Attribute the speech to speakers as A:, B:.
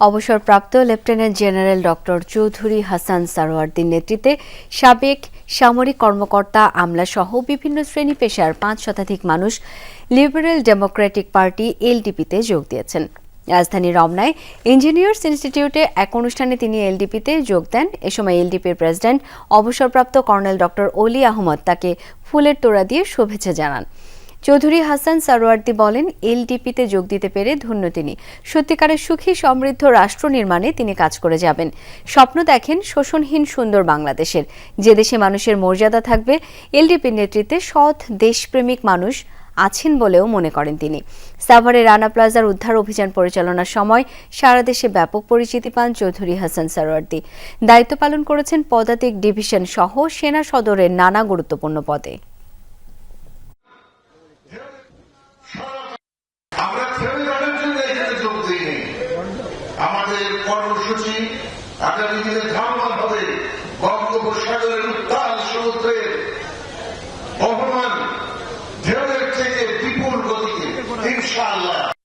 A: অবসরপ্রাপ্ত lieutenant general doctor Chowdhury Hasan সারোয়ার্দির নেতৃত্বে সাবেক সামরিক কর্মকর্তা আমলাসহ বিভিন্ন শ্রেণি পেশার পাঁচ শতাধিক মানুষ লিবারেল ডেমোক্রেটিক পার্টি এলডিপিতে যোগ দিয়েছেন। রাজধানী রমনায় ইঞ্জিনিয়ার্স ইনস্টিটিউটে এক অনুষ্ঠানে তিনি এলডিপিতে যোগ দেন। এ সময় এলডিপির প্রেসিডেন্ট, অবসরপ্রাপ্ত কর্নেল ডক্টর অলি আহমদ তাকে ফুলের তোড়া দিয়ে শুভেচ্ছা জানান। চৌধুরী হাসান সারোয়ার্দি বলেন, এলডিপিতে যোগ দিতে পেরে ধন্য তিনি। সত্যিকারের সুখী, সমৃদ্ধ রাষ্ট্র নির্মাণে তিনি কাজ করে যাবেন। স্বপ্ন দেখেন, শোষণহীন সুন্দর বাংলাদেশের। যে দেশে মানুষের মর্যাদা থাকবে, এলডিপির নেতৃত্বে সৎ, দেশপ্রেমিক মানুষ আছেন বলেও মনে করেন তিনি। সাভারে রানা প্লাজার উদ্ধার অভিযান পরিচালনার সময় সারা দেশে ব্যাপক পরিচিতি পান চৌধুরী হাসান সারোয়ার্দি। দায়িত্ব পালন করেছেন পদাতিক ডিভিশন সহ সেনা সদরের নানা গুরুত্বপূর্ণ পদে।
B: আমাদের কর্মসূচি আগামী দিনে ধারণা হবে। বঙ্গোপসাগরের উত্তাল সমুদ্রের অপমান ঢেউয়ের থেকে বিপুল গতিতে, ইনশাআল্লাহ।